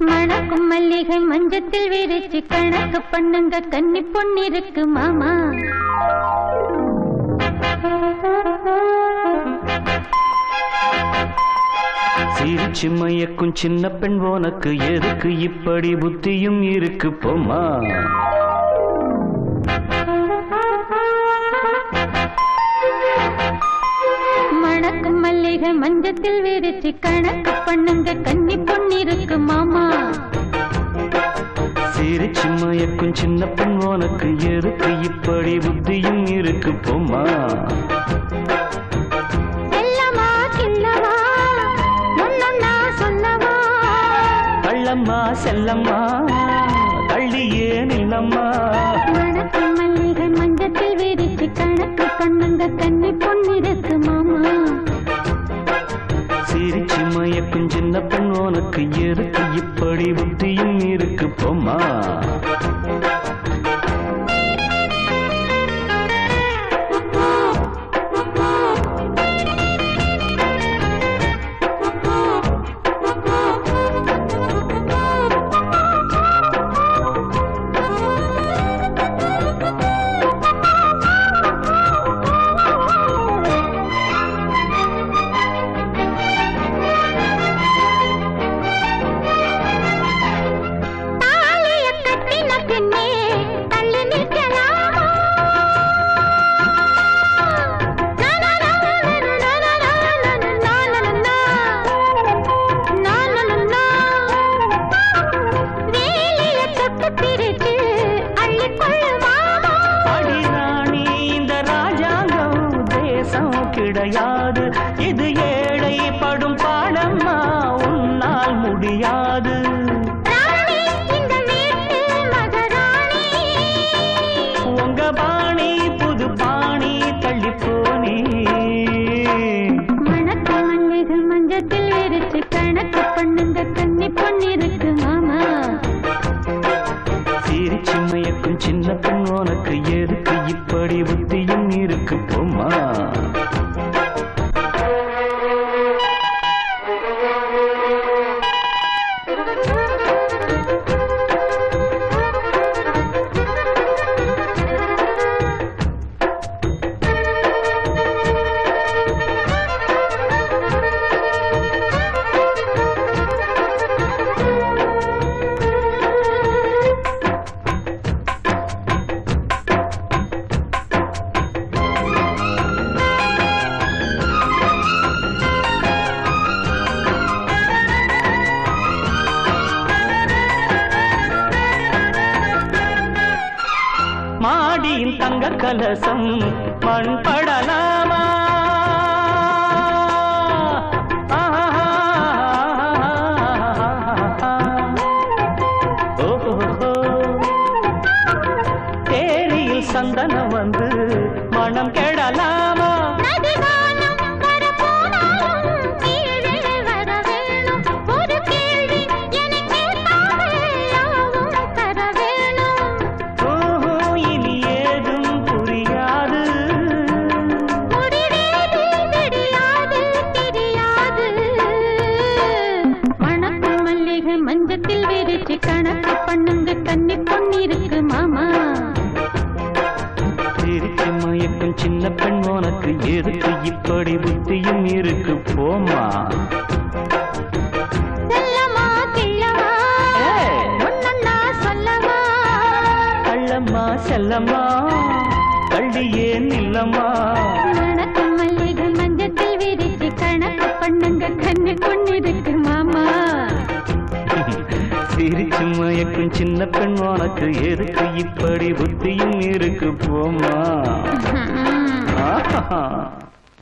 மணக்கும் மல்லிகை மஞ்சத்தில் விரிச்சு கணக்கு பண்ணுங்க கன்னி பொண்ணிருக்கு மாமா. சிரிச்சு மயக்கும் சின்ன பெண் உனக்கு எதுக்கு? இப்படி புத்தியும் இருக்கு போமா மல்லிகை மஞ்சத்தில் விரிச்சு கணக்கு பண்ணுங்க கன்னி பொண்ணிருக்கு மாமா. சிரிச்சு மயக்கும் சின்ன பெண் உனக்கு எதுக்கு? இப்படி புத்தியும் இருக்கு போமா செல்லம்மா கள்ளி ஏன் இல்லம்மா சிரிச்சு சின்ன பெண் உனக்கு இருக்கு. இப்படி புத்தியும் இருக்கு போமா Take care. மாடியின் தங்க கலசம் மண் படலாமா தேரியில் சந்தனம் வந்து மனம் கெட மயக்கும் சின்ன பெண் உனக்கு எதுக்கு? இப்படி புத்தியும் இருக்கு போமா செல்லமா கிள்ளவா ஏய். ஒன்னொன்னா சொல்லவா கள்ளம்மா செல்லம்மா. கள்ளி ஏன் இல்லம்மா? மல்லிகை மஞ்சத்தில் விரிச்சு கணக்கு பண்ணுங்க கண்ணு பொண்ணிருக்கு சிரிச்சு மயக்கும் சின்ன பெண் உனக்கு எதுக்கு? இப்படி புத்தியும் இருக்கு போமா